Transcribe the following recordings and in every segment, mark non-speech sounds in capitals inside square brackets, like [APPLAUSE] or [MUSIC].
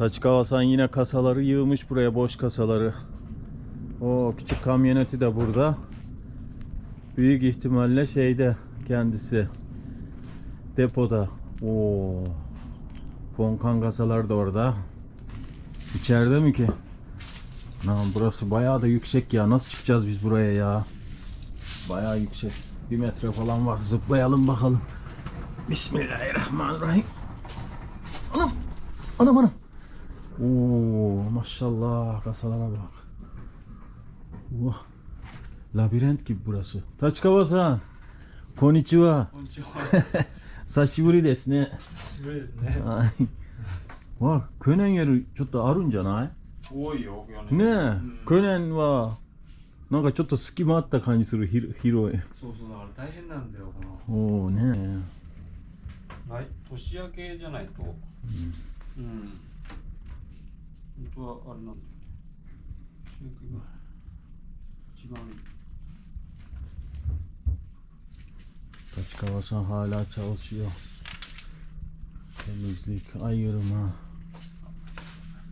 Taçkavasan yine kasaları yığmış buraya boş kasaları. O küçük kamyoneti de burada. Büyük ihtimalle şeyde kendisi depoda. Oo. Ponkan kasalar da orada. İçeride mi ki? Lan burası bayağı da yüksek ya. Nasıl çıkacağız biz buraya ya? Bayağı yüksek. Bir metre falan var. Zıplayalım bakalım. Bismillahirrahmanirrahim. Anam. Anam anam. Oo maşallah kasalara bak. Oh. Labirent gibi burası. Konnichiwa. ちは。久しぶりですね。久しぶりですね。はい。わ、去年よりちょっとあるんじゃない多いよ、屋ねえ、うん去年はなんかちょっと隙間あった感じするひろ広い。そうそう、だから大変なんだよ、この。おおね来年明けじゃないと。うん。本当はあれなん。一番。立川さん、ハーラーチャオシオ。テムズディック、アイユルマ。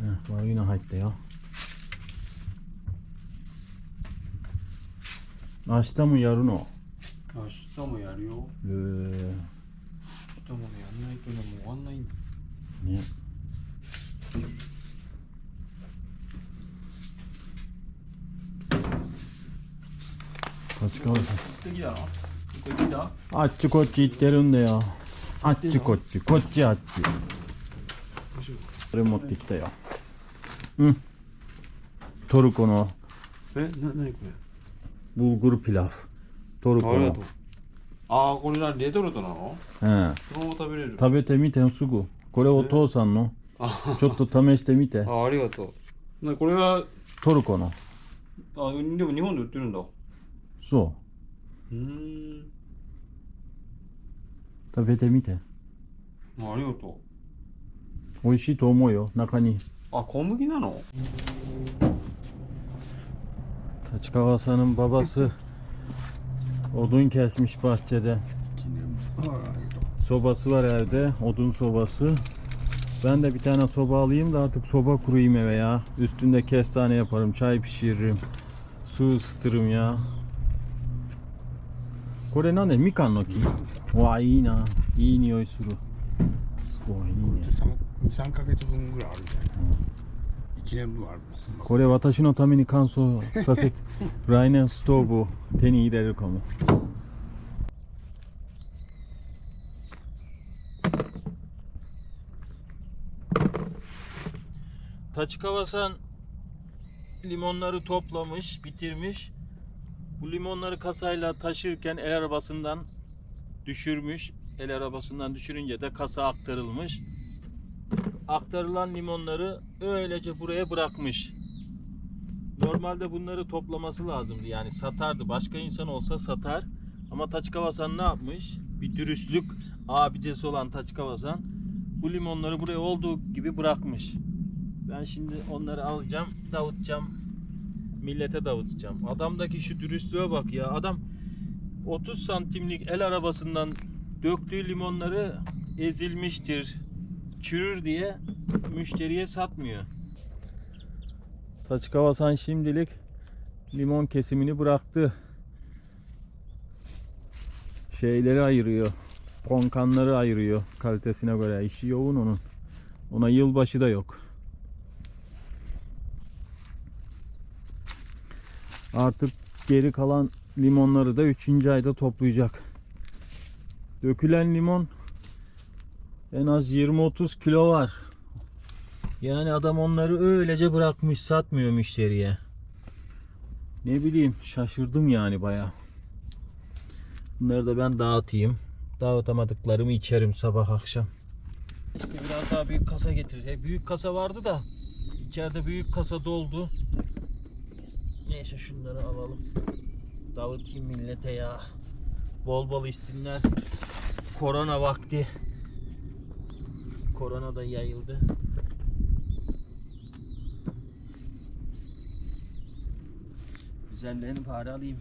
の入ったよ。明日もやるの？明日もやるよ。えー、明日もやんないとね、もう終わんないんだ。ね。立川さん行ってきたのこってきたあっちこっち行ってるんだよ。あっちこっちこっちあっち。それ持ってきたよ。うん。トルコの。え、な、なにこれ？ブーグルピラフ。トルコの。あ。ああ、これな、レトルトなの？うん。そのまま食べれる。食べてみてすぐ。これお父さんの。あ。ちょっと試してみて。あ、ありがとう。なこれは、トルコの。あ、でも日本で売ってるんだ。うそうーん。食べてみてあありがと美味しいと思うよ中にう。あ、小麦なの Taçkavasa'nın babası odun kesmiş bahçede. Sobası var evde, odun sobası. Ben de bir tane soba alayım da artık soba kurayım eve ya. Üstünde kestane yaparım, çay pişiririm, su ısıtırım ya. これなんでみかんの木わあいいないい匂いするすごいいいね23ヶ月分ぐらいあるんじゃない1年分あるこれ私のために乾燥させて来年ストーブを手に入れるかも立川さん limonları toplamış, bitirmiş. bu limonları kasayla taşırken el arabasından düşürmüş. El arabasından düşürünce de kasa aktarılmış aktarılan limonları öylece buraya bırakmış. Normalde bunları toplaması lazımdı. Yani satardı. Başka insan olsa satar. Ama Taçkavasan ne yapmış? Bir dürüstlük abidesi olan Taçkavasan bu limonları buraya olduğu gibi bırakmış. Ben şimdi onları alacağım, dağıtacağım. Millete dağıtacağım. Adamdaki şu dürüstlüğe bak ya. Adam 30 santimlik el arabasından döktüğü limonları ezilmiştir, çürür diye müşteriye satmıyor. Taçkavasan şimdilik limon kesimini bıraktı. Şeyleri ayırıyor. Konkanları ayırıyor kalitesine göre. İşi yoğun onun. Ona yılbaşı da yok. Artık geri kalan limonları da 3. ayda toplayacak. Dökülen limon en az 20-30 kilo var. Yani adam onları öylece bırakmış satmıyor müşteriye. Ne bileyim şaşırdım yani baya. Bunları da ben dağıtayım. Dağıtamadıklarımı içerim sabah akşam. İşte biraz daha büyük kasa getirecek. Büyük kasa vardı da içeride büyük kasa doldu. Neyse şunları alalım. Dağıtayım millete ya. Bol bol içsinler. Korona vakti. Korona da yayıldı. Güzellerini bari alayım.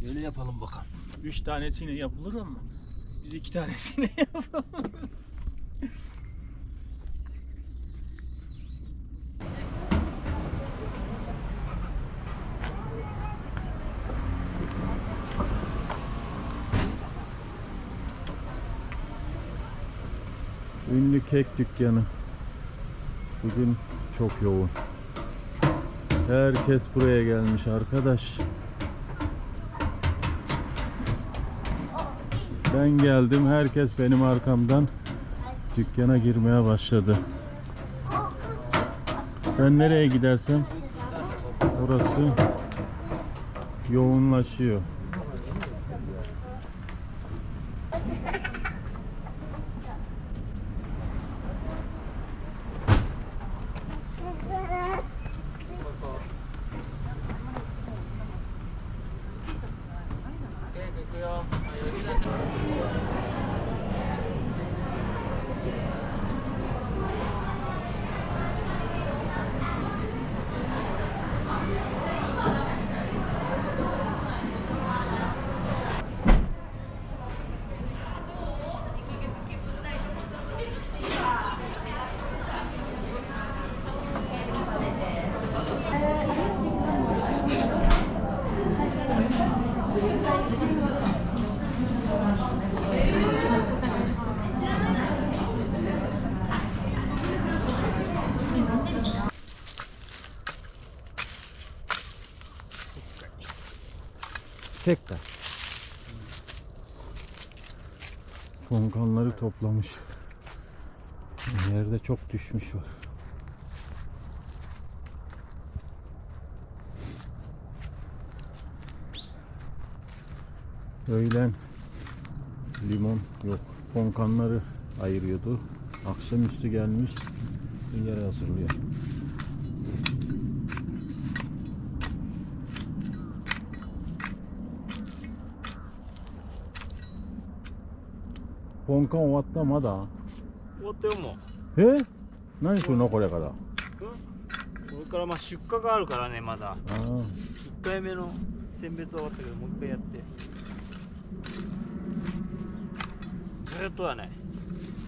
Şöyle yapalım bakalım. Üç tanesine yapılır ama biz iki tanesine [LAUGHS] yapalım. Ünlü kek dükkanı. Bugün çok yoğun. Herkes buraya gelmiş arkadaş. Ben geldim, herkes benim arkamdan dükkana girmeye başladı. Ben nereye gidersem orası yoğunlaşıyor. Sekta. Fonkanları toplamış. Yerde çok düşmüş var. öğlen limon yok. Konkanları ayırıyordu. Akşamüstü gelmiş. Yer hazırlıyor. 本館終わったまだ終わったよもうえ何するのこれからこれからまあ出荷があるからねまだ1回目の選別は終わったけどもう一回やってっとだね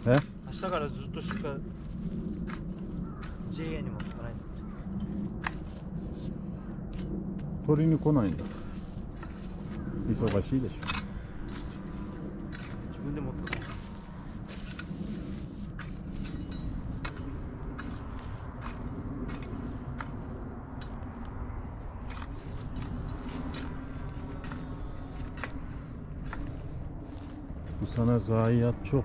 え？明日からずっと出荷。JA に持ってかない。と取りに来ないんだ。忙しいでし自分で持って zayiat çok.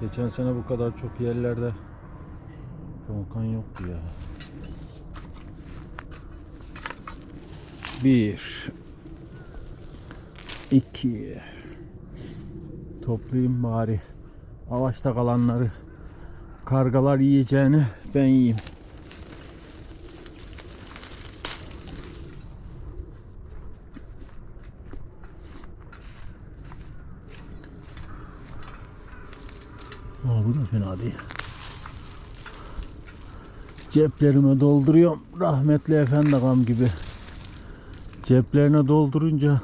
Geçen sene bu kadar çok yerlerde volkan yoktu ya. Bir iki. Toplayayım bari. Avaçta kalanları. Kargalar yiyeceğini ben yiyeyim Aa, bu da fena değil. Ceplerime dolduruyorum. Rahmetli efendi ağam gibi. Ceplerine doldurunca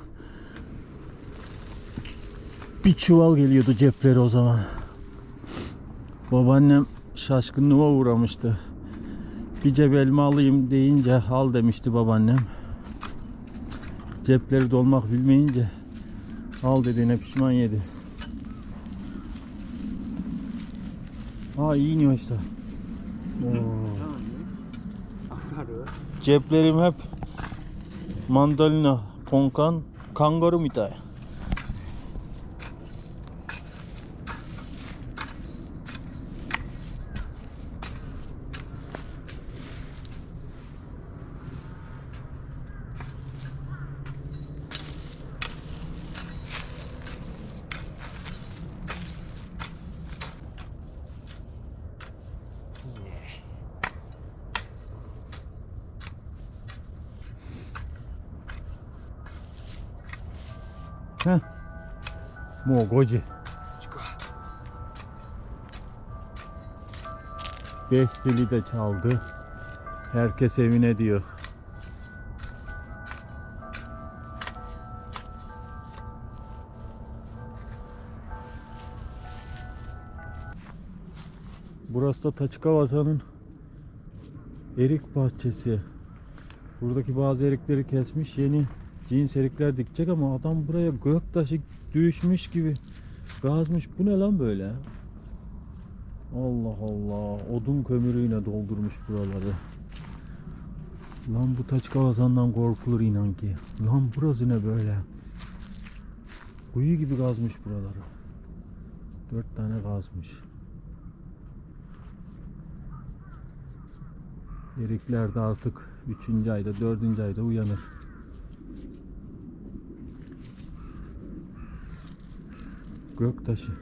bir çuval geliyordu cepleri o zaman. Babaannem şaşkınlığa uğramıştı. Bir cep elma alayım deyince al demişti babaannem. Cepleri dolmak bilmeyince al dediğine pişman yedi. Aa iyi iniyor işte. Ceplerim hep mandalina, ponkan, kangaroo mitay. もう5時 Beş zili de çaldı. Herkes evine diyor. Burası da Taçikavaza'nın erik bahçesi. Buradaki bazı erikleri kesmiş. Yeni cins erikler dikecek ama adam buraya göktaşı düşmüş gibi gazmış. Bu ne lan böyle? Allah Allah. Odun kömürüyle doldurmuş buraları. Lan bu Taçkavasan'dan korkulur inan ki. Lan burası ne böyle? Kuyu gibi gazmış buraları. Dört tane gazmış. Erikler de artık 3. ayda, 4. ayda uyanır. Göktaşı.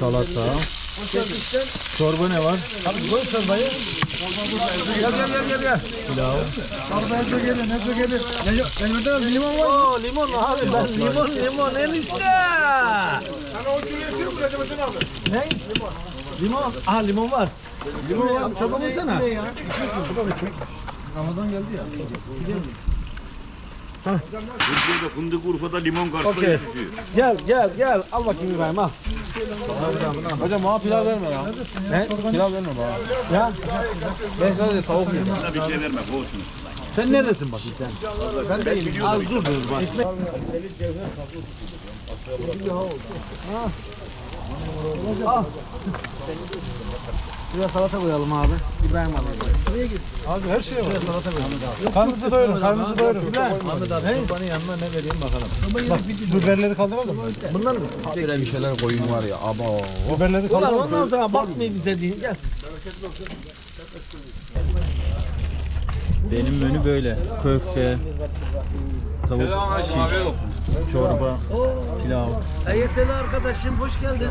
Salata. Çorba ne var? Abi koy çorbayı. Gel gel gel gel gel. Pilav. Çorba hepsi gelin, hepsi gelin. Benim de limon var. Oo limon abi ben limon limon enişte. Sana o kiloyu sür mü Recep Hocam abi? Ne? Limon. Aha limon var. Limon var. Çorba mı sana? Ramazan geldi ya. Türkiye'de fındık Urfa'da limon karşılığı düşüyor. Gel gel gel. Al bakayım İbrahim al. Hocam bana pilav verme ya. Ne? Pilav verme bana. Ya. Ben sadece tavuk yiyeyim. Bana bir şey verme boşuna. Sen neredesin bakayım sen? Ben değilim. Az dur dur bak. Şuraya salata koyalım abi. İbrahim abi. Şuraya git. Abi her şey var. Şuraya salata koyalım. Karnınızı doyurun, karnınızı doyurun. İbrahim. Ahmet abi çorbanın yanına ne vereyim bakalım. Bak biberleri kaldıralım mı? Bunlar mı? Böyle bir şeyler koyun var ya. Aba. Biberleri kaldıralım. Ulan ondan sonra bakmayın bize deyin. Gel. Benim menü böyle. Köfte, tavuk şiş, çorba, pilav. Hayırlı arkadaşım hoş geldin.